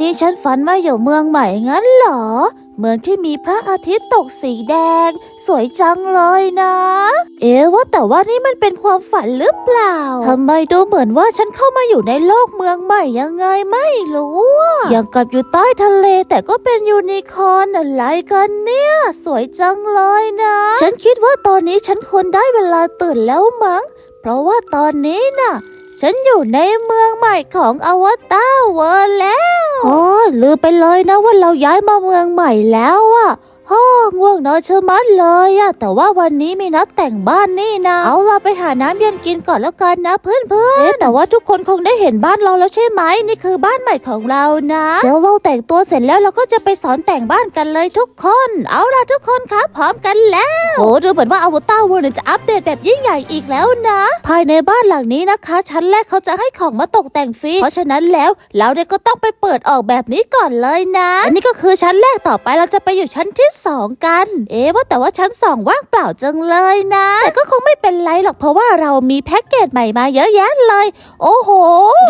นี่ฉันฝันว่าอยู่เมืองใหม่งั้นเหรอ เมืองที่มีพระอาทิตย์ตกสีแดง สวยจังเลยนะ เอ๊ว่าแต่ว่านี่มันเป็นความฝันหรือเปล่าทำไมดูเหมือนว่าฉันเข้ามาอยู่ในโลกเมืองใหม่ยังไงไม่รู้อะอย่างกับอยู่ใต้ทะเลแต่ก็เป็นยูนิคอร์นอะไรกันเนี่ย สวยจังเลยนะ ฉันคิดว่าตอนนี้ฉันควรได้เวลาตื่นแล้วมั้ง เพราะว่าตอนนี้น่ะ ฉันอยู่ในเมืองใหม่ของอวตารเวิร์แล้ว อ๋อลืมไปเลยนะว่าเราย้ายมาเมืองใหม่แล้วอะ โอ้ง่วงนอนเชะมัดเลยอะแต่ว่าวันนี้มีนัดแต่งบ้านนี่นะ เอาเราไปหาน้ำเย็นกินก่อนแล้วกันนะเพื่อนเพื่อนแต่ว่าทุกคนคงได้เห็นบ้านเราแล้วใช่ไหมนี่คือบ้านใหม่ของเรานะเดี๋ยวเราแต่งตัวเสร็จแล้วเราก็จะไปสอนแต่งบ้านกันเลยทุกคน เอาล่ะทุกคนครับพร้อมกันแล้วโอ้ดูเหมือนว่าอวตารเวิร์จะอัปเดตแบบยิ่งใหญ่อีกแล้วนะ ภายในบ้านหลังนี้นะคะ ชั้นแรกเขาจะให้ของมาตกแต่งฟรีเพราะฉะนั้นแล้วเราเนี่ยก็ต้องไปเปิดออกแบบนี้ก่อนเลยนะอันนี้ก็คือชั้นแรกต่อไปเราจะไปอยู่ชั้นที่สองกัน เอ๊ว่าแต่ว่าชั้นสองว่างเปล่าจังเลยนะ แต่ก็คงไม่เป็นไรหรอกเพราะว่าเรามีแพ็กเกจใหม่มาเยอะแยะเลย โอ้โห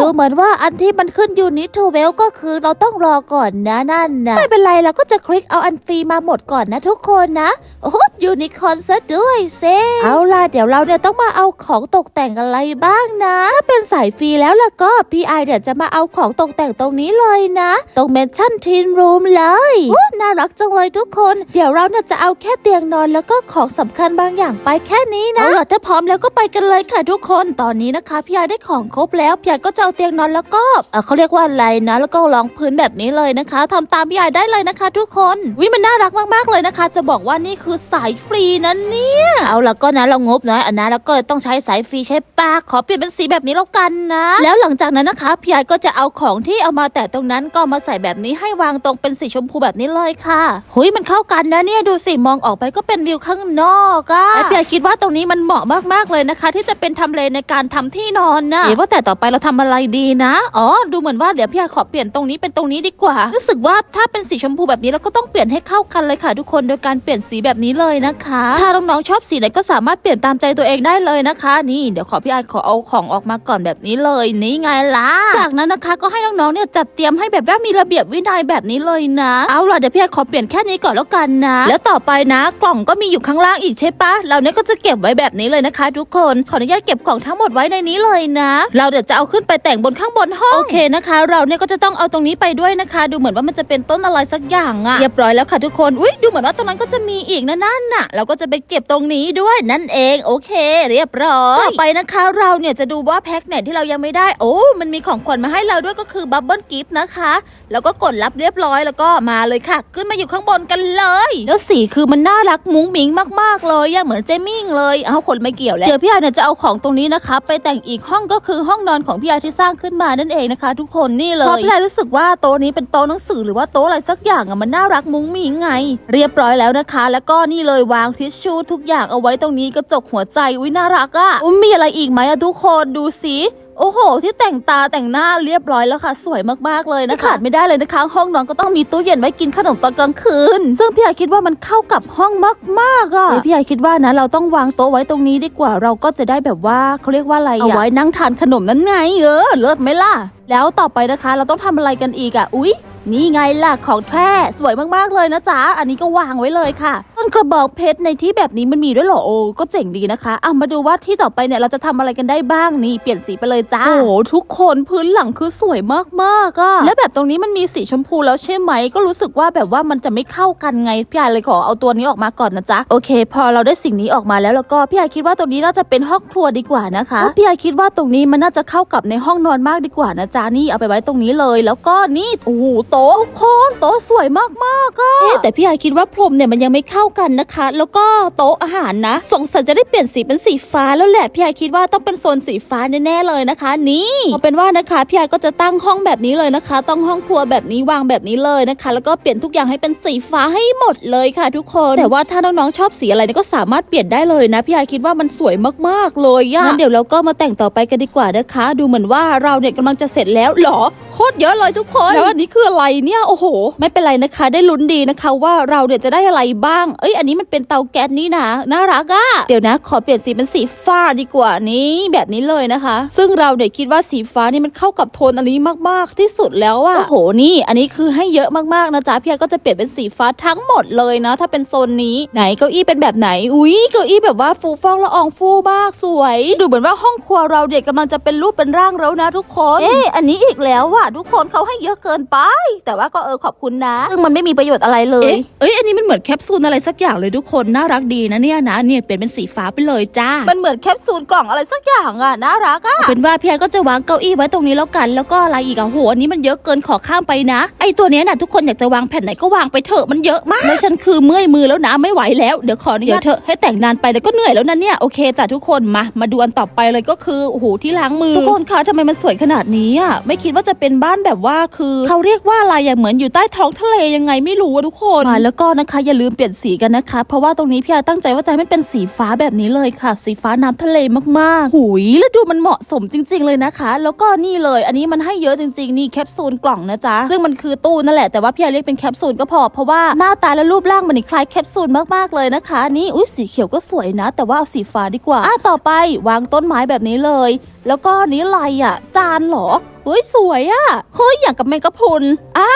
ดูเหมือนว่าอันที่มันขึ้นยูนิตทูเวลก็คือเราต้องรอก่อนนะนั่นนะไม่เป็นไรเราก็จะคลิกเอาอันฟรีมาหมดก่อนนะทุกคนนะโอ้โหยูนิคอร์นซะด้วยเซเอาล่ะเดี๋ยวเราเนี่ยต้องมาเอาของตกแต่งอะไรบ้างนะถ้าเป็นสายฟรีแล้วล่ะก็พี่ไอเดี๋ยวจะมาเอาของตกแต่งตรงนี้เลยนะ ตรงเมนชั่นทีนรูมเลยน่ารักจังเลยทุกคนเดี๋ยวเราเนี่ยจะเอาแค่เตียงนอนแล้วก็ของสำคัญบางอย่างไปแค่นี้นะเอาล่ะถ้าพร้อมแล้วก็ไปกันเลยค่ะทุกคนตอนนี้นะคะพี่ไอได้ของครบแล้วพี่ไอก็จะเอาเตียงนอนแล้วก็เออเขาเรียกว่าอะไรนะ แล้วก็รองพื้นแบบนี้เลยนะคะทำตามพี่ไอได้เลยนะคะ ทุกคนวิมันน่ารักมากๆเลยนะคะ จะบอกว่านี่คือสายฟรีนะเนี่ย เอาล่ะก็นะเรางบน้อยอันนะแล้วก็เลยต้องใช้สายฟรีใช่ปะขอเปลี่ยนเป็นสีแบบนี้แล้วกันนะ แล้วหลังจากนั้นนะคะพี่ไอก็จะเอาของที่เอามาแตะตรงนั้นก็มาใส่แบบนี้ให้วางตรงเป็นสีชมพูแบบนี้เลยค่ะหุยมันเข้ากันนะเนี่ยดูสิมองออกไปก็เป็นวิวข้างนอกอะและพี่ไอคิดว่าตรงนี้มันเหมาะมากๆเลยนะคะ ที่จะเป็นทำเลในการทำที่นอนนะเอ๋ว่าแต่ต่อไปเราทำอะไรดีนะอ๋อดูเหมือนว่าเดี๋ยวพี่ไอขอเปลี่ยนตรงนี้เป็นตรงนี้ดีกว่า รู้สึกว่าถ้าเป็นสีชมพูแบบนี้เราก็ต้องเปลี่ยนให้เข้ากันเลยค่ะ ทุกคนโดยการเปลี่ยนสีแบบนี้เลยนะคะ ถ้าน้องๆชอบสีไหนก็สามารถเปลี่ยนตามใจตัวเองได้เลยนะคะ นี่เดี๋ยวขอพี่ไอขอเอาของออกมาก่อนแบบนี้เลยนี่ไงล่ะจากนั้นนะคะก็ให้น้องๆเนี่ยจัดเตรียมให้แบบว่ามีระเบียบวินัยแบบนี้เลยนะ เอาล่ะเดี๋ยวพี่ไอขอเปลี่ยนแค่นี้ก่อนแล้วกันนะ แล้วต่อไปนะ กล่องก็มีอยู่ข้างล่างอีกใช่ปะเราเนี่ยก็จะเก็บไว้แบบนี้เลยนะคะ ทุกคนขออนุญาตเก็บกล่องทั้งหมดไว้ในนี้เลยนะ เราเดี๋ยวจะเอาขึ้นไปแต่งบนข้างบนห้องโอเคนะคะ เราเนี่ยก็จะต้องเอาตรงนี้ไปด้วยนะคะ ดูเหมือนว่ามันจะเป็นต้นอะไรสักอย่างอะเรียบร้อยแล้วค่ะทุกคนอุ้ยดูเหมือนว่าตรงนั้นก็จะมีอีกนะนั่นน่ะ เราก็จะไปเก็บตรงนี้ด้วยนั่นเองโอเค เรียบร้อยต่อไปนะคะ เราเนี่ยจะดูว่าแพ็คเนี่ยที่เรายังไม่ได้โอ้มันมีของขวัญมาให้เราด้วยก็คือบับเบิลกิฟต์นะคะ แล้วก็กดรับเรียบร้อยแล้วก็มาเลยค่ะ ขึ้นมาอยู่ข้างบนกันเลยแล้วสีคือมันน่ารักมุ้งมิ้งมากๆเลยอะเหมือนเจมิ่งเลยเอาคนไม่เกี่ยวแล้วเดี๋ยวพี่อาเนี่ยจะเอาของตรงนี้นะคะไปแต่งอีกห้องก็คือห้องนอนของพี่อาที่สร้างขึ้นมานั่นเองนะคะ ทุกคนนี่เลยเพราะพี่อารู้สึกว่าโต๊ะนี้เป็นโต๊ะหนังสือหรือว่าโต๊ะอะไรสักอย่างอะมันน่ารักมุ้งมิ้งไง เรียบร้อยแล้วนะคะ แล้วก็นี่เลยวางทิชชู่ทุกอย่างเอาไว้ตรงนี้กระจกหัวใจอุ้ยน่ารักอะอุ้ยมีอะไรอีกไหมอะทุกคนดูสิ โอ้โห ที่แต่งตาแต่งหน้าเรียบร้อยแล้วค่ะ สวยมากๆเลยนะคะขาดไม่ได้เลยนะคะ ห้องนอนก็ต้องมีตู้เย็นไว้กินขนมตอนกลางคืน ซึ่งพี่ไอคิดว่ามันเข้ากับห้องมากๆอะเฮ้ยพี่ไอคิดว่านะเราต้องวางโต๊ะไว้ตรงนี้ดีกว่าเราก็จะได้แบบว่าเขาเรียกว่าอะไรอะเอาไว้นั่งทานขนมนั้นไงเออเลิศไหมล่ะแล้วต่อไปนะคะ เราต้องทำอะไรกันอีกอะอุ๊ย นี่ไงล่ะของแท้สวยมากๆเลยนะจ๊ะ อันนี้ก็วางไว้เลยค่ะ ต้นกระบอกเพชรในที่แบบนี้มันมีด้วยเหรอโอ้ก็เจ๋งดีนะคะเอามาดูว่าที่ต่อไปเนี่ยเราจะทำอะไรกันได้บ้างนี่เปลี่ยนสีไปเลยจ้าโอ้โหทุกคนพื้นหลังคือสวยมากๆอะและแบบตรงนี้มันมีสีชมพูแล้วใช่ไหม ก็รู้สึกว่าแบบว่ามันจะไม่เข้ากันไงพี่ไอเลยขอเอาตัวนี้ออกมาก่อนนะจ๊ะโอเค พอเราได้สิ่งนี้ออกมาแล้วแล้วก็พี่ไอคิดว่าตรงนี้น่าจะเป็นห้องครัวดีกว่านะคะพี่ไอคิดว่าตรงนี้มันน่าจะเข้ากับในห้องนอนมากดีกว่านะจ๊ะนี่เอาไปไว้ตรงนี้เลย แล้วก็นี่โอ้โหโต๊ะทุกคนโต๊ะสวยมากๆอะเอ๊ะแต่พี่ไอคิดว่าพรมเนี่ยมันยังไม่เข้ากันนะคะ แล้วก็โต๊ะอาหารนะ สงสัยจะได้เปลี่ยนสีเป็นสีฟ้าแล้วแหละพี่ไอคิดว่าต้องเป็นโซนสีฟ้าแน่ๆเลยนะคะ นี่เอาเป็นว่านะคะพี่ไอก็จะตั้งห้องแบบนี้เลยนะคะ ต้องห้องครัวแบบนี้วางแบบนี้เลยนะคะ แล้วก็เปลี่ยนทุกอย่างให้เป็นสีฟ้าให้หมดเลยค่ะ ทุกคน แต่ว่าถ้าน้องๆชอบสีอะไรเนี่ยก็สามารถเปลี่ยนได้เลยนะพี่ไอคิดว่ามันสวยมากๆเลยอะงั้นเดี๋ยวเราก็มาแต่งต่อไปกันดีกว่านะคะ ดูเหมือนว่าเราเนี่ยกำลังจะเสร็จแล้วเหรอโคตรเยอะเลยทุกคนแล้วอันนี้คืออะไรอะไรเนี่ยโอ้โห ไม่เป็นไรนะคะ ได้ลุ้นดีนะคะว่าเราเนี่ยจะได้อะไรบ้าง เอ้ย อันนี้มันเป็นเตาแก๊สนี่นะน่ารักอะเดี๋ยวนะ ขอเปลี่ยนสีเป็นสีฟ้าดีกว่านี้แบบนี้เลยนะคะ ซึ่งเราเนี่ยคิดว่าสีฟ้านี่มันเข้ากับโทนอันนี้มากๆที่สุดแล้วอะโอ้โหนี่ อันนี้คือให้เยอะมากๆนะจ๊ะพี่ก็จะเปลี่ยนเป็นสีฟ้าทั้งหมดเลยนะถ้าเป็นโซนนี้ไหนเก้าอี้เป็นแบบไหนอุ้ยเก้าอี้แบบว่าฟูฟ่องละอองฟูมากสวย ดูเหมือนว่าห้องครัวเราเด็กกำลังจะเป็นรูปเป็นร่างแล้วนะทุกคน เอ๊ะอันนี้อีกแล้วว่ะทุกคนเขาให้เยอะเกินไปแต่ว่าก็เออขอบคุณนะ ซึ่งมันไม่มีประโยชน์อะไรเลยเอ๊ะเอ้ยอันนี้มันเหมือนแคปซูลอะไรสักอย่างเลยทุกคนน่ารักดีนะเนี่ยนะเนี่ยเปลี่ยนเป็นสีฟ้าไปเลยจ้า มันเหมือนแคปซูลกล่องอะไรสักอย่างอะน่ารักอะเอาเป็นว่าพี่ไอก็จะวางเก้าอี้ไว้ตรงนี้แล้วกัน แล้วก็อะไรอีกอะโหอันนี้มันเยอะเกินขอข้ามไปนะ ไอตัวเนี้ยนะทุกคนอยากจะวางแผ่นไหนก็วางไปเถอะมันเยอะมากแล้วฉันคือเมื่อยมือแล้วนะไม่ไหวแล้วเดี๋ยวขออนุญาตเถอะให้แต่งนานไปแล้วก็เหนื่อยแล้วนะเนี่ยโอเคจ้ะทุกคนมามาดูอันต่อไปเลยก็คือโอ้โหที่ล้างมือทุกคนคะทำไมมันสวยขนาดนี้อะไม่คิดว่าจะเป็นบ้านแบบว่าคือ เขาเรียกว่าอะไรอะเหมือนอยู่ใต้ท้องทะเลยังไงไม่รู้อะทุกคนมาแล้วก็นะคะอย่าลืมเปลี่ยนสีกันนะคะ เพราะว่าตรงนี้พี่อาตั้งใจว่าจะให้มันเป็นสีฟ้าแบบนี้เลยค่ะ สีฟ้าน้ำทะเลมากๆ หุยแล้วดูมันเหมาะสมจริง ๆ เลยนะคะ แล้วก็นี่เลย อันนี้มันให้เยอะจริง ๆ นี่แคปซูลกล่องนะจ๊ะ ซึ่งมันคือตู้นั่นแหละ แต่ว่าพี่อาเรียกเป็นแคปซูลก็พอ เพราะว่าหน้าตาและรูปร่างมันคล้ายแคปซูลมากๆเลยนะคะ นี่อุ้ยสีเขียวก็สวยนะ แต่ว่าเอาสีฟ้าดีกว่าอะต่อไปวางต้นไม้แบบนี้เลย แล้วก็นี่อะไรอะ จานเหรอ เฮ้ยสวยอะเฮ้ยอย่างกับแมงกะพรุนอ่า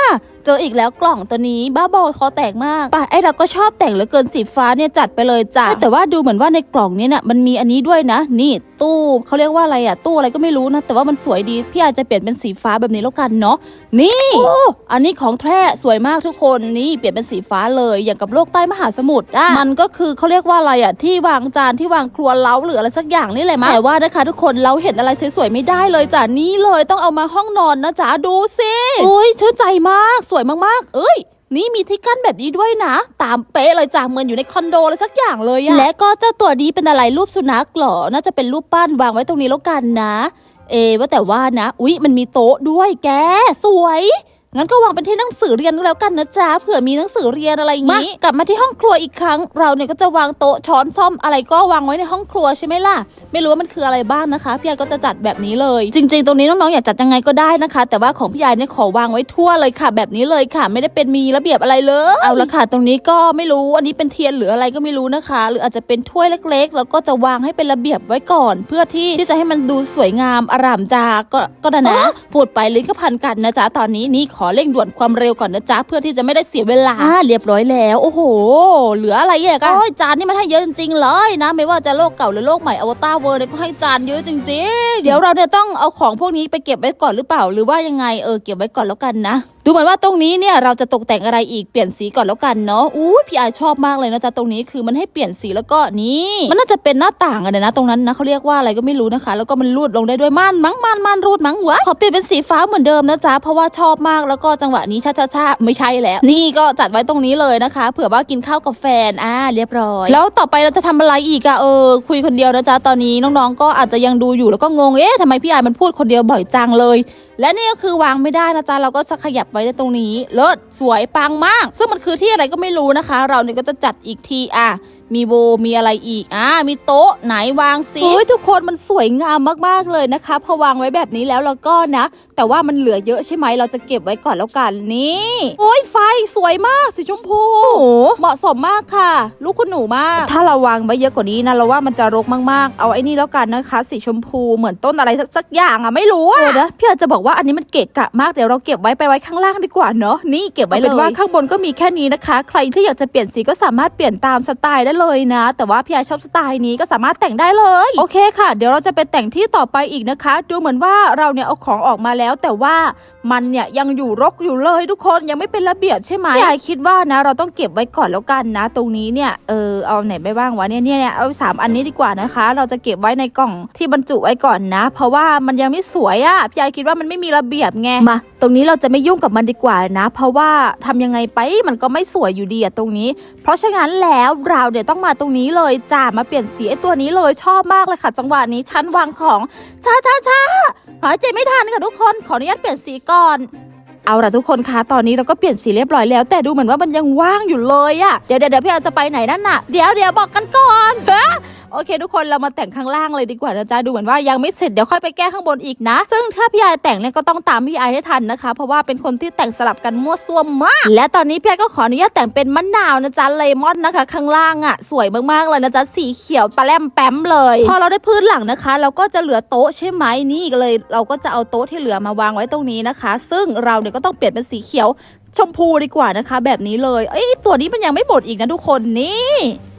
เจออีกแล้วกล่องตัวนี้บ้าบอคอแตกมากป่ะไอเราก็ชอบแต่งเหลือเกินสีฟ้าเนี่ยจัดไปเลยจ้ะแต่ว่าดูเหมือนว่าในกล่องนี้เนี่ยมันมีอันนี้ด้วยนะ นี่ตู้เขาเรียกว่าอะไรอะตู้อะไรก็ไม่รู้นะ แต่ว่ามันสวยดีพี่อาจจะเปลี่ยนเป็นสีฟ้าแบบนี้แล้วกันเนาะนี่อ,อันนี้ของแท้สวยมากทุกคนนี่เปลี่ยนเป็นสีฟ้าเลยอย่างกับโลกใต้มหาสมุทรอะมันก็คือเขาเรียกว่าอะไรอะที่วางจานที่วางครัวเล้าหรืออะไรสักอย่างนี่แหละมั้งแต่ว่านะคะทุกคนเราเห็นอะไรสวยๆไม่ได้เลยจ้ะนี่เลยต้องเอามาห้องนอนนะจ๊ะดูสิโอ้ยชื่นใจมากสวยมากๆ เอ้ย นี่มีที่กั้นแบบนี้ด้วยนะ ตามเป๊ะเลยจ้ะเหมือนอยู่ในคอนโดเลยสักอย่างเลยอะและก็เจ้าตัวนี้เป็นอะไรรูปสุนัขเหรอ น่าจะเป็นรูปปั้นวางไว้ตรงนี้แล้วกันนะ เอว่าแต่ว่านะ อุ๊ย มันมีโต๊ะด้วยแก สวย งั้นก็วางเป็นที่หนังสือเรียนก็แล้วกันนะจ๊ะเผื่อมีหนังสือเรียนอะไรอย่างนี้ กลับมาที่ห้องครัวอีกครั้ง เราเนี่ยก็จะวางโต๊ะช้อนซ่อมอะไรก็วางไว้ในห้องครัวใช่ไหมล่ะ ไม่รู้ว่ามันคืออะไรบ้างนะคะ พี่ยายก็จะจัดแบบนี้เลย จริง ๆ ตรงนี้น้องๆอยากจัดยังไงก็ได้นะคะ แต่ว่าของพี่ยายเนี่ยขอวางไว้ทั่วเลยค่ะ แบบนี้เลยค่ะ ไม่ได้เป็นมีระเบียบอะไรเลยเอาละค่ะ ตรงนี้ก็ไม่รู้อันนี้เป็นเทียนหรืออะไรก็ไม่รู้นะคะ หรืออาจจะเป็นถ้วยเล็ก ๆ แล้วก็จะวางให้เป็นระเบียบไว้ก่อน เพื่อที่ที่จะให้มันดูสวยงามอร่ามจาก็ก็นะนะพูดไปลิ้นก็พันกันนะจ๊ะตอนนี้นี่ขอเร่งด่วนความเร็วก่อนนะจ๊ะเพื่อที่จะไม่ได้เสียเวลาอ่าเรียบร้อยแล้ว โอ้โห เหลืออะไรอีกอะโอ้ยจานนี่มันให้เยอะจริงๆเลยนะ ไม่ว่าจะโลกเก่าหรือโลกใหม่อวตารเวิร์เนี่ยก็ให้จานเยอะจริง ๆ เดี๋ยวเราเนี่ยต้องเอาของพวกนี้ไปเก็บไว้ก่อนหรือเปล่า หรือว่ายังไงเออเก็บไว้ก่อนแล้วกันนะ ดูเหมือนว่าตรงนี้เนี่ยเราจะตกแต่งอะไรอีกเปลี่ยนสีก่อนแล้วกันเนาะอู้พี่อาชอบมากเลยนะจ๊ะตรงนี้คือมันให้เปลี่ยนสีแล้วก็นี่มันน่าจะเป็นหน้าต่างอะไรนะ ตรงนั้นนะเขาเรียกว่าอะไรก็ไม่รู้นะคะ แล้วก็มันรูดลงได้ด้วยม่านมั้งม่านม่านรูดมั้งวะขอเปลี่ยนเป็นสีฟ้าเหมือนเดิมนะจ๊ะเพราะว่าชอบมากแล้วก็จังหวะนี้ชาชาชาไม่ใช่แล้ว นี่ก็จัดไว้ตรงนี้เลยนะคะ เผื่อว่ากินข้าวกับแฟนอ่าเรียบร้อย แล้วต่อไปเราจะทำอะไรอีกอะเออคุยคนเดียวนะจ๊ะตอนนี้น้องๆ ก็อาจจะยังดูอยู่แล้วก็งงเอ๊ะทำไมพี่อามันพูดคนเดียวบ่อยจังเลย และนี่ก็คือวางไม่ได้นะจ๊ะเราก็จะขยับไว้ในตรงนี้เลิศสวยปังมาก ซึ่งมันคือที่อะไรก็ไม่รู้นะคะ เราเนี่ยก็จะจัดอีกทีอะ มีโบมีอะไรอีกอ่ามีโต๊ะไหนวางสิเฮ้ยทุกคนมันสวยงามมากๆเลยนะคะพอวางไว้แบบนี้แล้วแล้วก็นะ แต่ว่ามันเหลือเยอะใช่ไหมเราจะเก็บไว้ก่อนแล้วกันนี่โอ้ยไฟสวยมากสีชมพูโอ้โหเหมาะสมมากค่ะ ลูกคุณหนูมาก ถ้าเราวางไว้เยอะกว่านี้นะเราว่ามันจะรกมากๆ เอาไอ้นี่แล้วกันนะคะ สีชมพูเหมือนต้นอะไรสักสักอย่างอะไม่รู้อะเดี๋ยวนะพี่อาจจะบอกว่าอันนี้มันเกะกะมากเดี๋ยวเราเก็บไว้ไปไว้ข้างล่างดีกว่าเนาะนี่เก็บไว้เลยเป็นว่าข้างบนก็มีแค่นี้นะคะ ใครที่อยากจะเปลี่ยนสีก็สามารถเปลี่ยนตามสไตล์ได้เลยลยนะ แต่ว่าพี่อชอบสไตล์นี้ก็สามารถแต่งได้เลย โอเคค่ะ เดี๋ยวเราจะไปแต่งที่ต่อไปอีกนะคะ ดูเหมือนว่าเราเนี่ยเอาของออกมาแล้วแต่ว่า มันเนี่ยยังอยู่รกอยู่เลยทุกคนยังไม่เป็นระเบียบใช่ไหมยายคิดว่านะ เราต้องเก็บไว้ก่อนแล้วกันนะ ตรงนี้เนี่ยเออเอาไหนไปบ้างวะเนี่ยเนี่ยเนี่ยเอาสามอันนี้ดีกว่านะคะ เราจะเก็บไว้ในกล่องที่บรรจุไว้ก่อนนะ เพราะว่ามันยังไม่สวยอะ่ะพี่ยายคิดว่ามันไม่มีระเบียบไงมาตรงนี้เราจะไม่ยุ่งกับมันดีกว่านะ เพราะว่าทำยังไงไปมันก็ไม่สวยอยู่ดีอะตรงนี้ เพราะฉะนั้นแล้วเราเดี๋ยวต้องมาตรงนี้เลยจ้ามาเปลี่ยนสีไอ้ตัวนี้เลยชอบมากเลยค่ะ จังหวะนี้ชั้นวางของช้าช้าช้าหายใจไม่ทันค่ะทุกคนขออนุญาตเปลี่ยนสีก่อนเอาล่ะทุกคนคะตอนนี้เราก็เปลี่ยนสีเรียบร้อยแล้ว แต่ดูเหมือนว่ามันยังว่างอยู่เลยอะเดี๋ยวเดี๋ยวพี่เอาจจะไปไหนนั่นน่ะ เดี๋ยวเดี๋ยวบอกกันก่อนฮะ โอเค ทุกคนเรามาแต่งข้างล่างเลยดีกว่านะจ๊ะดูเหมือนว่ายังไม่เสร็จเดี๋ยวค่อยไปแก้ข้างบนอีกนะ ซึ่งถ้าพี่ไอแต่งเนี่ยก็ต้องตามพี่ไอให้ทันนะคะ เพราะว่าเป็นคนที่แต่งสลับกันมั่วซั่วมาก และตอนนี้พี่ไอก็ขออนุญาตแต่งเป็นมะนาวนะจ๊ะเลมอนนะคะ ข้างล่างอะสวยมากๆเลยนะจ๊ะสีเขียวปลาแลมแป๊มเลยพอเราได้พื้นหลังนะคะ เราก็จะเหลือโต๊ะใช่ไหมนี่ก็เลย เราก็จะเอาโต๊ะที่เหลือมาวางไว้ตรงนี้นะคะ ซึ่งเราเนี่ยก็ต้องเปลี่ยนเป็นสีเขียวชมพูดีกว่านะคะ แบบนี้เลย เอ้ยตัวนี้มันยังไม่หมดอีกนะทุกคนนี่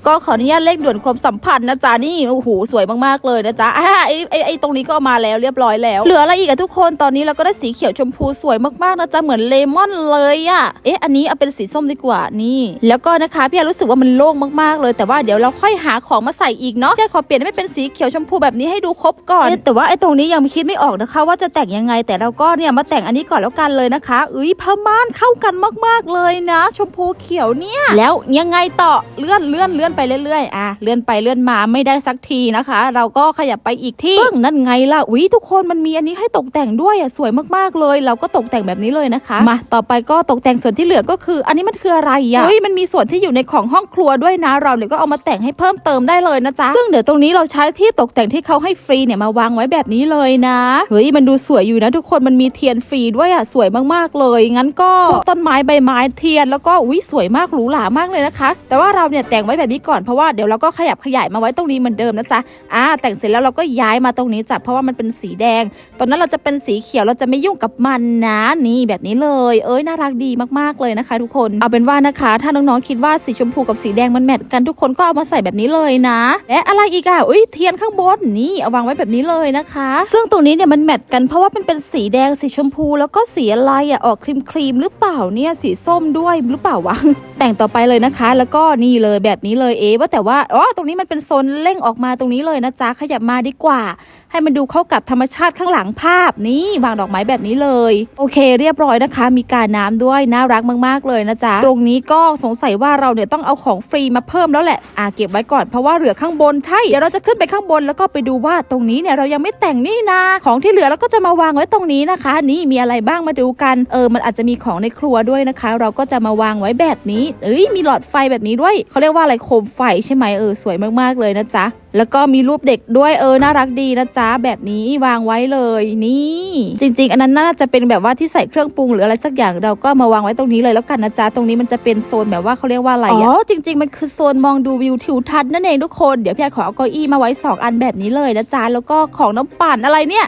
ก็ขออนุญาตเร่งด่วนความสัมพันธ์นะจ๊ะนี่โอ้โหสวยมากๆเลยนะจ๊ะอ่าไอ้ไอ้ไอ้ตรงนี้ก็มาแล้วเรียบร้อยแล้ว เหลืออะไรอีกอะทุกคนตอนนี้เราก็ได้สีเขียวชมพูสวยมากๆนะจ๊ะเหมือนเลมอนเลยอะเอ๊ะอันนี้เอาเป็นสีส้มดีกว่านี่ แล้วก็นะคะพี่อารู้สึกว่ามันโล่งมากๆเลย แต่ว่าเดี๋ยวเราค่อยหาของมาใส่อีกเนาะแค่ขอเปลี่ยนให้มันเป็นสีเขียวชมพูแบบนี้ให้ดูครบก่อน แต่ว่าไอ้ตรงนี้ยังคิดไม่ออกนะคะ ว่าจะแต่งยังไงแต่เราก็เนี่ยมาแต่งอันนี้ก่อนแล้วกันเลยนะคะเอ้ยผ้าม่านเข้ากันมากๆเลยนะ ชมพูเขียวเนี่ย แล้วยังไงต่อเลื่อนเลื่อนเลื่อนไปเรื่อยๆอะเลื่อนไปเลื่อนมาไม่ได้สักทีนะคะ เราก็ขยับไปอีกที่ปึ้งนั่นไงล่ะอุ้ยทุกคนมันมีอันนี้ให้ตกแต่งด้วยอะสวยมากๆเลย เราก็ตกแต่งแบบนี้เลยนะคะ มาต่อไปก็ตกแต่งส่วนที่เหลือก็คือ อันนี้มันคืออะไรอะเฮ้ยมันมีส่วนที่อยู่ในของห้องครัวด้วยนะ เราเนี่ยก็เอามาแต่งให้เพิ่มเติมได้เลยนะจ๊ะซึ่งเดี๋ยวตรงนี้เราใช้ที่ตกแต่งที่เขาให้ฟรีเนี่ยมาวางไว้แบบนี้เลยนะเฮ้ยมันดูสวยอยู่นะทุกคนมันมีเทียนฟรีด้วยอะสวยมากๆเลย งั้นก็พวกต้นไม้ใบไม้เทียนแล้วก็อุ้ยสวยมากหรูหรามากเลยนะคะ แต่ว่าเราเนี่ยแต่งไว้แบบนี้ก่อนเพราะว่าเดี๋ยวเราก็ขยับขยายมาไว้ตรงนี้เหมือนเดิมนะจ๊ะอ่าแต่งเสร็จแล้วเราก็ย้ายมาตรงนี้จ้ะเพราะว่ามันเป็นสีแดง ตอนนั้นเราจะเป็นสีเขียวเราจะไม่ยุ่งกับมันนะนี่แบบนี้เลย เอ้ยน่ารักดีมากๆเลยนะคะ ทุกคนเอาเป็นว่านะคะ ถ้าน้องๆคิดว่าสีชมพูกับสีแดงมันแมทกันทุกคนก็เอามาใส่แบบนี้เลยนะ และอะไรอีกอะอุ้ยเทียนข้างบนนี่เอาวางไว้แบบนี้เลยนะคะ ซึ่งตรงนี้เนี่ยมันแมทกันเพราะว่ามันเป็นสีแดงสีชมพู แล้วก็สีอะไรอะออกครีมครีมๆหรือเปล่าเนี่ยสีส้มด้วยหรือเปล่าวะแต่งต่อไปเลยนะคะ แล้วก็นี่เลยแบบนี้เลยเอ๊ะว่าแต่ว่าอ๋อตรงนี้มันเป็นโซนเร่งออกมาตรงนี้เลยนะจ๊ะขยับมาดีกว่า ให้มันดูเข้ากับธรรมชาติข้างหลังภาพนี่วางดอกไม้แบบนี้เลย โอเค เรียบร้อยนะคะ มีการน้ำด้วยน่ารักมากๆเลยนะจ๊ะตรงนี้ก็สงสัยว่าเราเนี่ยต้องเอาของฟรีมาเพิ่มแล้วแหละอ่าเก็บไว้ก่อนเพราะว่าเหลือข้างบนใช่เดี๋ยวเราจะขึ้นไปข้างบนแล้วก็ไปดูว่าตรงนี้เนี่ยเรายังไม่แต่งนี่นะของที่เหลือเราก็จะมาวางไว้ตรงนี้นะคะ นี่มีอะไรบ้างมาดูกันเออมันอาจจะมีของในครัวด้วยนะคะ เราก็จะมาวางไว้แบบนี้ เอ้ยมีหลอดไฟแบบนี้ด้วยเขาเรียกว่าอะไรโคมไฟใช่ไหมเออสวยมากๆเลยนะจ๊ะ แล้วก็มีรูปเด็กด้วยเออน่ารักดีนะจ๊ะ แบบนี้วางไว้เลยนี่ จริง ๆ อันนั้นน่าจะเป็นแบบว่าที่ใส่เครื่องปรุงหรืออะไรสักอย่างเราก็มาวางไว้ตรงนี้เลยแล้วกันนะจ๊ะตรงนี้มันจะเป็นโซนแบบว่าเขาเรียกว่าอะไรอ๋อจริง ๆ มันคือโซนมองดูวิวทิวทัศน์นั่นเองทุกคนเดี๋ยวพี่ไอขอเอาเก้าอี้มาไว้สองอันแบบนี้เลยนะจ๊ะแล้วก็ของน้ำปั่นอะไรเนี่ย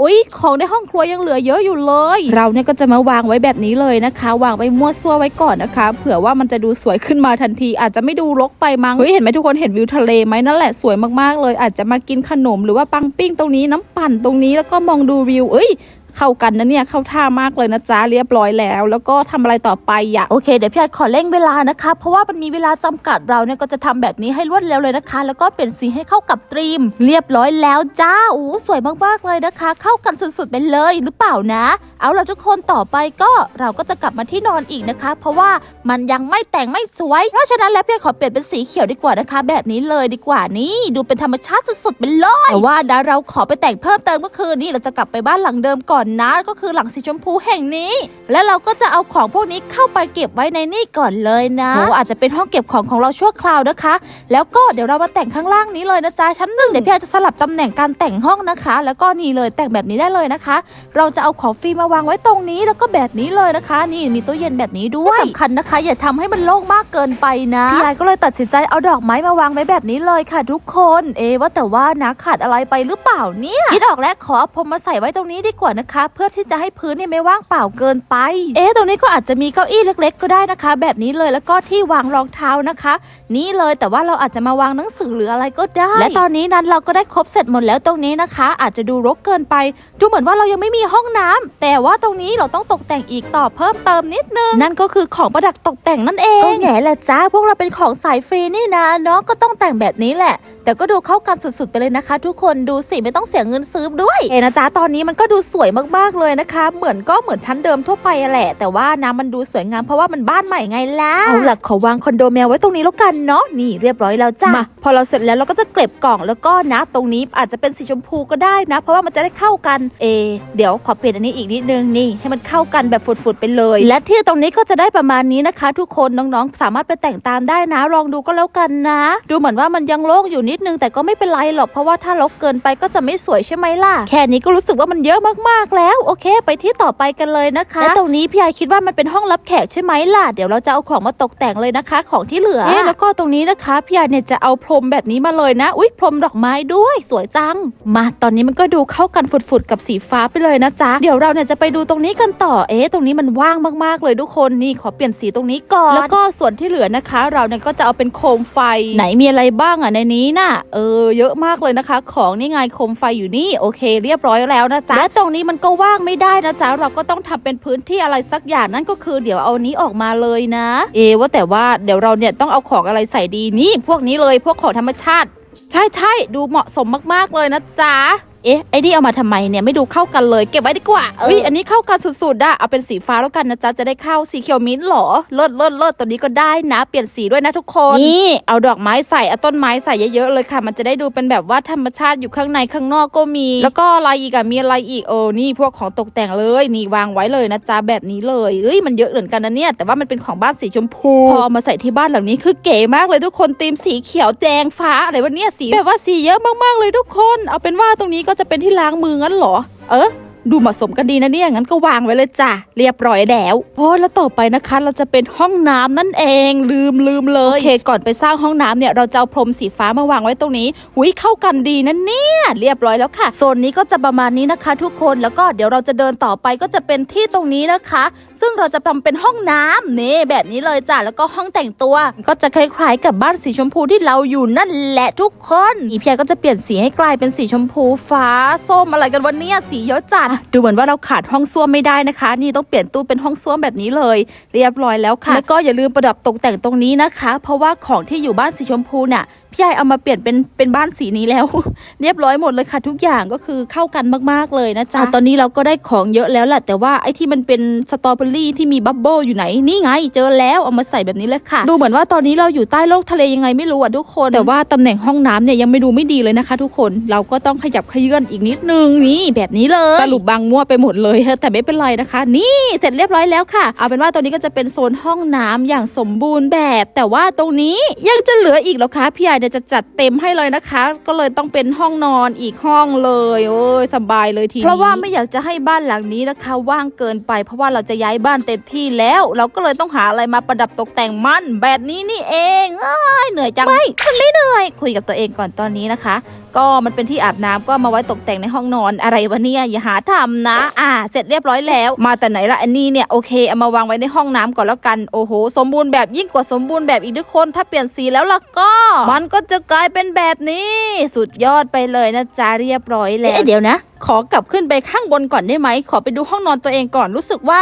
อุ๊ย ของในห้องครัวยังเหลือเยอะอยู่เลย เราเนี่ยก็จะมาวางไว้แบบนี้เลยนะคะ วางไว้มั่วซั่วไว้ก่อนนะคะ เผื่อว่ามันจะดูสวยขึ้นมาทันที อาจจะไม่ดูรกไปมั้งเฮ้ยเห็นไหมทุกคนเห็นวิวทะเลไหมนั่นแหละสวยมากๆเลย อาจจะมากินขนมหรือว่าปังปิ้งตรงนี้น้ำปั่นตรงนี้แล้วก็มองดูวิวเอ้ย เข้ากันนะเนี่ยเข้าท่ามากเลยนะจ๊ะเรียบร้อยแล้ว แล้วก็ทำอะไรต่อไปอะโอเคเดี๋ยวพี่ไอขอเร่งเวลานะคะ เพราะว่ามันมีเวลาจำกัดเราเนี่ยก็จะทำแบบนี้ให้รวดเร็วเลยนะคะ แล้วก็เปลี่ยนสีให้เข้ากับตรีม เรียบร้อยแล้วจ้าโอ้สวยมากๆเลยนะคะ เข้ากันสุดๆไปเลยหรือเปล่านะ เอาล่ะทุกคนต่อไปก็เราก็จะกลับมาที่นอนอีกนะคะ เพราะว่ามันยังไม่แต่งไม่สวย เพราะฉะนั้นแล้วพี่ขอเปลี่ยนเป็นสีเขียวดีกว่านะคะ แบบนี้เลยดีกว่านี่ดูเป็นธรรมชาติสุดๆไปเลยแต่ว่านะเราขอไปแต่งเพิ่มเติมก็คือนี่เราจะกลับไปบ้านหลังเดิมก่อนนะก็คือหลังสีชมพูแห่งนี้ และเราก็จะเอาของพวกนี้เข้าไปเก็บไว้ในนี่ก่อนเลยนะโอ้อาจจะเป็นห้องเก็บของของเราชั่วคราวนะคะ แล้วก็เดี๋ยวเรามาแต่งข้างล่างนี้เลยนะจ๊ะชั้นหนึ่งเดี๋ยวพี่อาจจะสลับตำแหน่งการแต่งห้องนะคะ แล้วก็นี่เลยแต่งแบบนี้ได้เลยนะคะ เราจะเอาของฟรีมาวางไว้ตรงนี้แล้วก็แบบนี้เลยนะคะ นี่มีตู้เย็นแบบนี้ด้วยสำคัญนะคะ อย่าทำให้มันโล่งมากเกินไปนะพี่ยายก็เลยตัดสินใจเอาดอกไม้มาวางไว้แบบนี้เลยค่ะ ทุกคนเอะว่าแต่ว่านะขาดอะไรไปหรือเปล่าเนี่ยคิดออกแล้วขอเอาพรมมาใส่ไว้ตรงนี้ดีกว่านะคะเพื่อที่จะให้พื้นเนี่ยไม่ว่างเปล่าเกินไป เอ๊ะตรงนี้ก็อาจจะมีเก้าอี้เล็ก ๆ ก็ได้นะคะ แบบนี้เลยแล้วก็ที่วางรองเท้านะคะ นี่เลยแต่ว่าเราอาจจะมาวางหนังสือหรืออะไรก็ได้ และตอนนี้นั้นเราก็ได้ครบเสร็จหมดแล้วตรงนี้นะคะ อาจจะดูรกเกินไป ดูเหมือนว่าเรายังไม่มีห้องน้ำแต่ว่าตรงนี้เราต้องตกแต่งอีกต่อเพิ่มเติมนิดนึง นั่นก็คือของประดับตกแต่งนั่นเองก็แง่แหละจ้าพวกเราเป็นของสายฟรีนี่นะเนาะก็ต้องแต่งแบบนี้แหละ แต่ก็ดูเข้ากันสุดๆไปเลยนะคะ ทุกคนดูสิไม่ต้องเสียเงินซื้อด้วยเห็นนะจ๊ะตอนนี้มันก็ดูสวยมากๆเลยนะคะ เหมือนก็เหมือนชั้นเดิมทั่วไปอะแหละ แต่ว่านะมันดูสวยงามเพราะว่ามันบ้านใหม่ไงล่ะเอาล่ะขอวางคอนโดแมวไว้ตรงนี้แล้วกันเนาะนี่เรียบร้อยแล้วจ้ามาพอเราเสร็จแล้วเราก็จะเก็บกล่องแล้วก็นะ ตรงนี้อาจจะเป็นสีชมพูก็ได้นะ เพราะว่ามันจะได้เข้ากันเอ เดี๋ยวขอเปลี่ยนอันนี้อีกนิดนึงนี่ ให้มันเข้ากันแบบฝุดๆไปเลย และที่ตรงนี้ก็จะได้ประมาณนี้นะคะ ทุกคนน้องๆสามารถไปแต่งตามได้นะ ลองดูก็แล้วกันนะ ดูเหมือนว่ามันยังโล่งอยู่นิดนึงแต่ก็ไม่เป็นไรหรอกเพราะว่าถ้ารกเกินไปก็จะไม่สวยใช่ไหมล่ะแค่นี้ก็รู้สึกว่ามันเยอะมากๆแล้ว โอเค ไปที่ต่อไปกันเลยนะคะและตรงนี้พี่ไอคิดว่ามันเป็นห้องรับแขกใช่ไหมล่ะเดี๋ยวเราจะเอาของมาตกแต่งเลยนะคะ ของที่เหลือเอ๊ะแล้วก็ตรงนี้นะคะพี่ไอเนี่ยจะเอาพรมแบบนี้มาเลยนะ อุ้ยพรมดอกไม้ด้วย สวยจัง มาตอนนี้มันก็ดูเข้ากันฝุดๆกับสีฟ้าไปเลยนะจ๊ะเดี๋ยวเราเนี่ยจะไปดูตรงนี้กันต่อเอ๊ะตรงนี้มันว่างมากๆเลยทุกคนนี่ขอเปลี่ยนสีตรงนี้ก่อนแล้วก็ส่วนที่เหลือนะคะ เราเนี่ยก็จะเอาเป็นโคมไฟไหนมีอะไรบ้างอะในนี้น่ะเออเยอะมากเลยนะคะ ของนี่ไงโคมไฟอยู่นี่โอเค เรียบร้อยแล้วนะจ๊ะและตรงนี้มันก็ว่างไม่ได้นะจ๊ะเราก็ต้องทำเป็นพื้นที่อะไรสักอย่างนั่นก็คือเดี๋ยวเอานี้ออกมาเลยนะ เอว่าแต่ว่าเดี๋ยวเราเนี่ยต้องเอาของอะไรใส่ดีนี่พวกนี้เลยพวกของธรรมชาติ ใช่ใช่ดูเหมาะสมมากๆเลยนะจ๊ะ เอ๊ะไอ้นี่เอามาทำไมเนี่ยไม่ดูเข้ากันเลยเก็บไว้ดีกว่าเอ้ยอันนี้เข้ากันสุดๆอะเอาเป็นสีฟ้าแล้วกันนะจ๊ะจะได้เข้าสีเขียวมิ้นท์เหรอเลิศเลิศเลิศตัวนี้ก็ได้นะ เปลี่ยนสีด้วยนะทุกคนนี่เอาดอกไม้ใส่เอาต้นไม้ใส่เยอะๆเลยค่ะ มันจะได้ดูเป็นแบบว่าธรรมชาติอยู่ข้างในข้างนอกก็มี แล้วก็อะไรอีกอะมีอะไรอีกโอ้นี่พวกของตกแต่งเลยนี่วางไว้เลยนะจ๊ะแบบนี้เลยเอ้ยมันเยอะเหมือนกันนะเนี่ย แต่ว่ามันเป็นของบ้านสีชมพูพอเอามาใส่ที่บ้านหลังนี้คือเก๋มากเลยทุกคนธีมสีเขียวแดงฟ้าอะไรวะเนี่ยสีแบบว่าสีเยอะมากๆเลยทุกคน เอาเป็นว่าตรงนี้ก็จะเป็นที่ล้างมืองั้นเหรอ เออ ดูเหมาะสมกันดีนะเนี่ยงั้นก็วางไว้เลยจ้ะเรียบร้อยแล้วโอ้แล้วต่อไปนะคะ เราจะเป็นห้องน้ำนั่นเองลืมลืมเลยโอเคก่อนไปสร้างห้องน้ำเนี่ยเราจะเอาพรมสีฟ้ามาวางไว้ตรงนี้หุยเข้ากันดีนะเนี่ยเรียบร้อยแล้วค่ะโซนนี้ก็จะประมาณนี้นะคะ ทุกคนแล้วก็เดี๋ยวเราจะเดินต่อไปก็จะเป็นที่ตรงนี้นะคะ ซึ่งเราจะทำเป็นห้องน้ำนี่แบบนี้เลยจ้ะแล้วก็ห้องแต่งตัว ก็จะคล้ายๆ กับบ้านสีชมพูที่เราอยู่นั่นแหละทุกคนอีพีก็จะเปลี่ยนสีให้กลายเป็นสีชมพูฟ้าส้มอะไรกันวันนี้สีเยอะจัดดูเหมือนว่าเราขาดห้องส้วมไม่ได้นะคะ นี่ต้องเปลี่ยนตู้เป็นห้องส้วมแบบนี้เลย เรียบร้อยแล้วค่ะ แล้วก็อย่าลืมประดับตกแต่งตรงนี้นะคะ เพราะว่าของที่อยู่บ้านสีชมพูเนี่ย พี่ไอเอามาเปลี่ยนเป็นเป็นบ้านสีนี้แล้ว เรียบร้อยหมดเลยค่ะ ทุกอย่างก็คือเข้ากันมากๆเลยนะจ๊ะตอนนี้เราก็ได้ของเยอะแล้วแหละแต่ว่าไอ้ที่มันเป็นสตรอเบอรี่ที่มีบับเบิลอยู่ไหนนี่ไงเจอแล้วเอามาใส่แบบนี้เลยค่ะ ดูเหมือนว่าตอนนี้เราอยู่ใต้โลกทะเลยังไงไม่รู้อะทุกคน แต่ว่าตำแหน่งห้องน้ำเนี่ยยังไม่ดูไม่ดีเลยนะคะ ทุกคนเราก็ต้องขยับขยื่นอีกนิดนึงนี่แบบนี้เลยสรุปบางมั่วไปหมดเลยแต่ไม่เป็นไรนะคะ นี่เสร็จเรียบร้อยแล้วค่ะ เอาเป็นว่าตรงนี้ก็จะเป็นโซนห้องน้ำอย่างสมบูรณ์แบบ แต่ว่าตรงนี้ยังจะเหลืออีกเหรอคะพี่ไอเนี่ยจะจัดเต็มให้เลยนะคะ ก็เลยต้องเป็นห้องนอนอีกห้องเลยโอ้ยสบายเลยทีนี้เพราะว่าไม่อยากจะให้บ้านหลังนี้นะคะ ว่างเกินไป เพราะว่าเราจะย้ายบ้านเต็มที่แล้ว เราก็เลยต้องหาอะไรมาประดับตกแต่งมันแบบนี้นี่เองเอ้ยเหนื่อยจังไม่ฉันไม่เหนื่อย คุยกับตัวเองก่อนตอนนี้นะคะ ก็มันเป็นที่อาบน้ำก็มาไว้ตกแต่งในห้องนอนอะไรวะเนี่ยอย่าหาทำนะ อ่า เสร็จเรียบร้อยแล้ว มาแต่ไหนละอันนี้เนี่ยโอเคเอามาวางไว้ในห้องน้ำก่อนแล้วกันโอ้โห สมบูรณ์แบบยิ่งกว่าสมบูรณ์แบบอีกทุกคน ถ้าเปลี่ยนสีแล้วล่ะก็มันก็จะกลายเป็นแบบนี้ สุดยอดไปเลยนะจ๊ะเรียบร้อยแล้วเดี๋ยวนะ ขอกลับขึ้นไปข้างบนก่อนได้ไหม ขอไปดูห้องนอนตัวเองก่อนรู้สึกว่า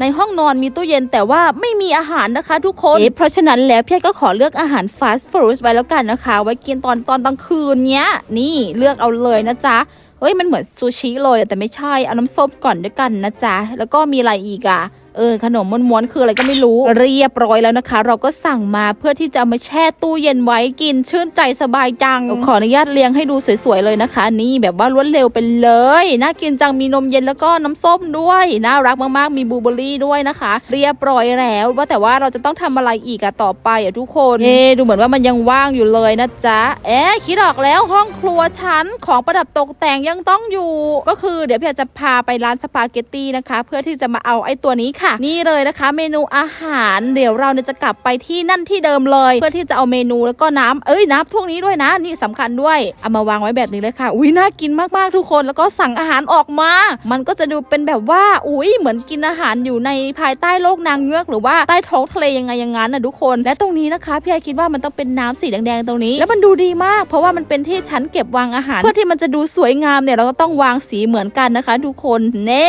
ในห้องนอนมีตู้เย็นแต่ว่าไม่มีอาหารนะคะ ทุกคนเอ๊ะเพราะฉะนั้นแล้วพี่ก็ขอเลือกอาหารฟาสต์ฟู้ดไว้แล้วกันนะคะ ไว้กินตอนตอนกลางคืนเนี้ย นี่เลือกเอาเลยนะจ๊ะเฮ้ยมันเหมือนซูชิเลยแต่ไม่ใช่เอาน้ำส้มก่อนด้วยกันนะจ๊ะแล้วก็มีอะไรอีกอะ เออขนมม้วนๆคืออะไรก็ไม่รู้เรียบร้อยแล้วนะคะ เราก็สั่งมาเพื่อที่จะมาแช่ตู้เย็นไว้กินชื่นใจสบายจัง ขออนุญาตเรียงให้ดูสวยๆเลยนะคะ นี่แบบว่ารวดเร็วไปเลยน่ากินจังมีนมเย็นแล้วก็น้ำส้มด้วยน่ารักมากๆมีบลูเบอร์รี่ด้วยนะคะ เรียบร้อยแล้วว่าแต่ว่าเราจะต้องทำอะไรอีกอะต่อไปอะทุกคนเฮดูเหมือนว่ามันยังว่างอยู่เลยนะจ๊ะเอ๊ะคิดออกแล้วห้องครัวชั้นของประดับตกแต่งยังต้องอยู่ ก็คือเดี๋ยวพี่จจะพาไปร้านสปาเกตตี้นะคะ เพื่อที่จะมาเอาไอ้ตัวนี้ค่ะนี่เลยนะคะ เมนูอาหารเดี๋ยวเราเนี่ยจะกลับไปที่นั่นที่เดิมเลย เพื่อที่จะเอาเมนูแล้วก็น้ำเอ้ยน้ำท่วงนี้ด้วยนะ นี่สำคัญด้วยเอามาวางไว้แบบนี้เลยค่ะ อุ้ยน่ากินมากๆทุกคนแล้วก็สั่งอาหารออกมา มันก็จะดูเป็นแบบว่า อุ้ยเหมือนกินอาหารอยู่ในภายใต้โลกนางเงือกหรือว่าใต้ท้องทะเลยังไงอย่างนั้นนะทุกคน และตรงนี้นะคะพี่ไอคิดว่ามันต้องเป็นน้ำสีแดงๆตรงนี้ แล้วมันดูดีมาก เพราะว่ามันเป็นที่ชั้นเก็บวางอาหาร เพื่อที่มันจะดูสวยงามเนี่ยเราก็ต้องวางสีเหมือนกันนะคะ ทุกคนเน่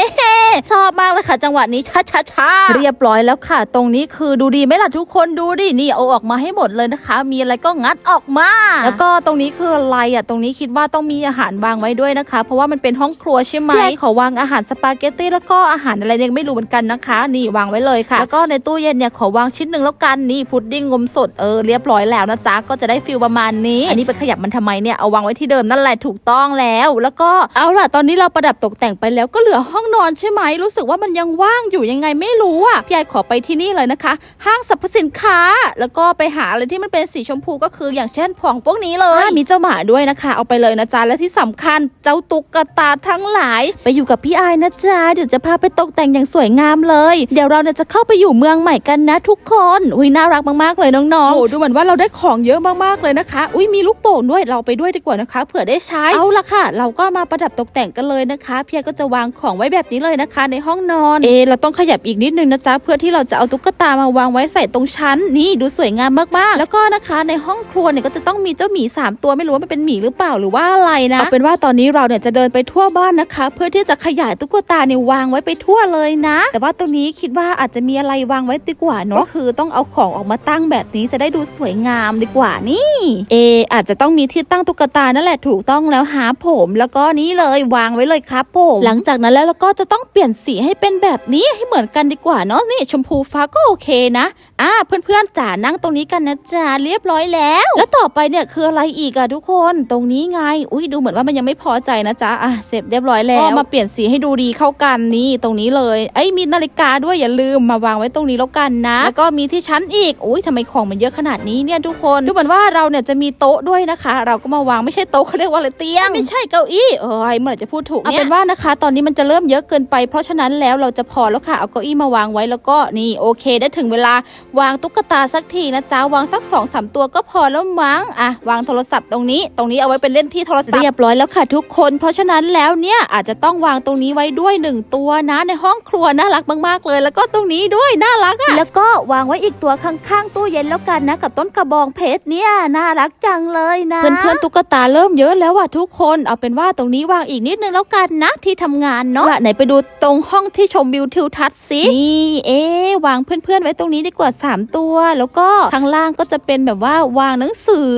ชอบมากเลยค่ะ จังหวะนี้ชัดช้าๆเรียบร้อยแล้วค่ะ ตรงนี้คือดูดีไหมล่ะทุกคนดูดินี่เอาออกมาให้หมดเลยนะคะ มีอะไรก็งัดออกมา แล้วก็ตรงนี้คืออะไรอะตรงนี้คิดว่าต้องมีอาหารวางไว้ด้วยนะคะ เพราะว่ามันเป็นห้องครัวใช่ไหมขอวางอาหารสปาเกตตี้แล้วก็อาหารอะไรเนี่ยไม่รู้เหมือนกันนะคะ นี่วางไว้เลยค่ะ แล้วก็ในตู้เย็นเนี่ยขอวางชิ้นหนึ่งแล้วกันนี่พุดดิ้งงมสดเออเรียบร้อยแล้วนะจ๊ะก็จะได้ฟิลประมาณนี้ อันนี้ไปขยับมันทำไมเนี่ยเอาวางไว้ที่เดิมนั่นแหละถูกต้องแล้ว แล้วก็เอาล่ะตอนนี้เราประดับตกแต่งไปแล้วก็เหลือห้องนอนใช่ไหมรู้สึกว่ามันยังว่างอยู่ยังไงไม่รู้อะพี่ไอขอไปที่นี่เลยนะคะ ห้างสรรพสินค้า แล้วก็ไปหาอะไรที่มันเป็นสีชมพูก็คืออย่างเช่นผองพวกนี้เลยมีเจ้าหมาด้วยนะคะ เอาไปเลยนะจ๊ะและที่สำคัญเจ้าตุ๊กตาทั้งหลาย ไปอยู่กับพี่ไอนะจ๊ะเดี๋ยวจะพาไปตกแต่งอย่างสวยงามเลย เดี๋ยวเราเนี่ยจะเข้าไปอยู่เมืองใหม่กันนะทุกคนอุ้ยน่ารักมากๆเลยน้องๆโอ้ดูเหมือนว่าเราได้ของเยอะมากๆเลยนะคะอุ้ยมีลูกโป่งด้วยเราไปด้วยดีกว่านะคะ เผื่อได้ใช้เอาละค่ะ เราก็มาประดับตกแต่งกันเลยนะคะ เพียก็จะวางของไว้แบบนี้เลยนะคะ ในห้องนอนเอะเราต้องขยับอีกนิดนึงนะจ๊ะเพื่อที่เราจะเอาตุ๊กตามาวางไว้ใส่ตรงชั้นนี่ดูสวยงามมากๆ แล้วก็นะคะในห้องครัวเนี่ยก็จะต้องมีเจ้าหมีสามตัวไม่รู้ว่ามันเป็นหมีหรือเปล่าหรือว่าอะไรนะเอาเป็นว่าตอนนี้เราเนี่ยจะเดินไปทั่วบ้านนะคะ เพื่อที่จะขยายตุ๊กตาเนี่ยวางไว้ไปทั่วเลยนะ แต่ว่าตรงนี้คิดว่าอาจจะมีอะไรวางไว้ดีกว่าเนาะก็คือต้องเอาของออกมาตั้งแบบนี้จะได้ดูสวยงามดีกว่านี่เอออาจจะต้องมีที่ตั้งตุ๊กตานั่นแหละถูกต้องแล้วหาผมแล้วก็นี้เลยวางไว้เลยครับผมหลังจากนั้นแล้วเราก็จะต้องเปลี่ยนสีให้เป็นแบบนี้ให้เหมือนกันดีกว่าเนาะนี่ชมพูฟ้าก็โอเคนะอ่าเพื่อนๆจ๋านั่งตรงนี้กันนะจ๊ะเรียบร้อยแล้ว แล้วต่อไปเนี่ยคืออะไรอีกอะทุกคนตรงนี้ไง อุ้ยดูเหมือนว่ามันยังไม่พอใจนะจ๊ะอะเสร็จเรียบร้อยแล้วก็มาเปลี่ยนสีให้ดูดีเข้ากันนี่ตรงนี้เลยเอ้ยมีนาฬิกาด้วยอย่าลืมมาวางไว้ตรงนี้แล้วกันนะ แล้วก็มีที่ชั้นอีกอุ้ยทำไมของมันเยอะขนาดนี้เนี่ยทุกคนดูเหมือนว่าเราเนี่ยจะมีโต๊ะด้วยนะคะ เราก็มาวางไม่ใช่โต๊ะเขาเรียกว่าอะไรเตียงไม่ใช่เก้าอี้เอ้ยเมื่อไหร่จะพูดถูกเนี่ยเอาเป็นว่านะคะ ตอนนี้มันจะเริ่มเยอะเกินไป เพราะฉะนั้นแล้วเราจะพอแล้วค่ะเอาเก้าอี้มาวางไว้แล้วก็นี่โอเค ได้ถึงเวลาวางตุ๊กตาสักทีนะจ๊ะวางสักสองสามตัวก็พอแล้วมั้งอะวางโทรศัพท์ตรงนี้ ตรงนี้เอาไว้เป็นเล่นที่โทรศัพท์เรียบร้อยแล้วค่ะทุกคน เพราะฉะนั้นแล้วเนี่ยอาจจะต้องวางตรงนี้ไว้ด้วยหนึ่งตัวนะในห้องครัวน่ารักมากๆเลย แล้วก็ตรงนี้ด้วยน่ารักอะแล้วก็วางไว้อีกตัวข้างๆตู้เย็นแล้วกันนะ กับต้นกระบองเพชรเนี่ยน่ารักจังเลยนะเพื่อนๆตุ๊กตาเริ่มเยอะแล้วว่ะทุกคนเอาเป็นว่าตรงนี้วางอีกนิดนึงแล้วกันนะที่ทำงานเนาะว่าไหนไปดูตรงห้องที่ชมวิวทิวทัศน์สินี่เอ๊ะวางเพื่อนๆไว้ตรงนี้ดีกว่า 3 ตัวแล้วก็ข้างล่างก็จะเป็นแบบว่าวางหนังสือ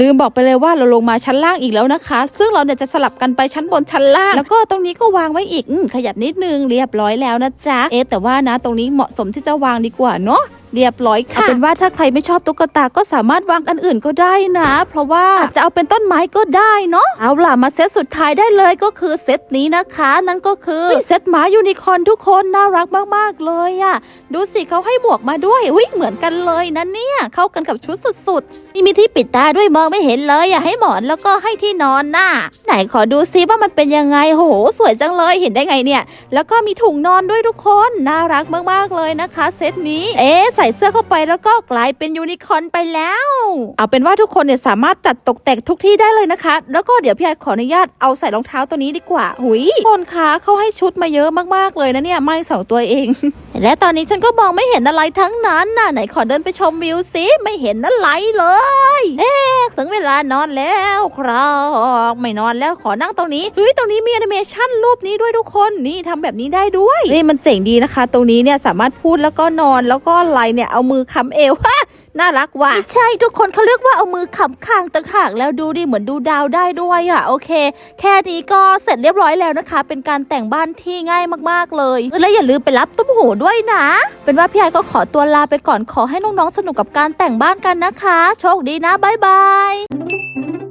ลืมบอกไปเลยว่าเราลงมาชั้นล่างอีกแล้วนะคะ ซึ่งเราเนี่ยจะสลับกันไปชั้นบนชั้นล่าง แล้วก็ตรงนี้ก็วางไว้อีกอขยับนิดนึงเรียบร้อยแล้วนะจ๊ะ เอ๊แต่ว่านะ ตรงนี้เหมาะสมที่จะวางดีกว่าเนาะ เรียบร้อยค่ะ เอาเป็นว่าถ้าใครไม่ชอบตุ๊กตาก็สามารถวางอันอื่นก็ได้นะ เพราะว่าอาจจะเอาเป็นต้นไม้ก็ได้เนาะ เอาล่ะมาเซตสุดท้ายได้เลยก็คือเซตนี้นะคะ นั่นก็คือเฮ้ยเซตหมายูนิคอร์นทุกคนน่ารักมากๆเลยอะดูสิเขาให้หมวกมาด้วยอุ้ยเหมือนกันเลยนะเนี่ย เข้ากันกับชุดสุดๆ นี่มีที่ปิดตาด้วยมองไม่เห็นเลยอะให้หมอนแล้วก็ให้ที่นอนน่ะ ไหนขอดูซิว่ามันเป็นยังไงโห สวยจังเลยเห็นได้ไงเนี่ย แล้วก็มีถุงนอนด้วยทุกคนน่ารักมากๆเลยนะคะ เซตนี้ เอ๊ใส่เสื้อเข้าไปแล้วก็กลายเป็นยูนิคอร์นไปแล้ว เอาเป็นว่าทุกคนเนี่ยสามารถจัดตกแต่งทุกที่ได้เลยนะคะ แล้วก็เดี๋ยวพี่ไอขออนุญาตเอาใส่รองเท้าตัวนี้ดีกว่า หุยคนคะเขาให้ชุดมาเยอะมากๆเลยนะเนี่ยไม่สองตัวเอง และตอนนี้ฉันก็มองไม่เห็นอะไรทั้งนั้นน่ะไหนขอเดินไปชมวิวสิไม่เห็นอะไรเลยเอ๊ะถึงเวลานอนแล้วครับไม่นอนแล้วขอนั่งตรงนี้เฮ้ยตรงนี้มีแอนิเมชันรูปนี้ด้วยทุกคนนี่ทำแบบนี้ได้ด้วยนี่มันเจ๋งดีนะคะ ตรงนี้เนี่ยสามารถพูดแล้วก็นอนแล้วก็ไล่เนี่ยเอามือค้ำเอวฮะ น่ารักว่ะไม่ใช่ทุกคนเขาเรียกว่าเอามือขำคางต่างหากแล้วดูดิเหมือนดูดาวได้ด้วยอะโอเค แค่นี้ก็เสร็จเรียบร้อยแล้วนะคะ เป็นการแต่งบ้านที่ง่ายมากๆเลย และอย่าลืมไปรับตุ้มหูด้วยนะ เป็นว่าพี่ไอก็ขอตัวลาไปก่อนขอให้น้องๆสนุกกับการแต่งบ้านกันนะคะ โชคดีนะบ๊ายบาย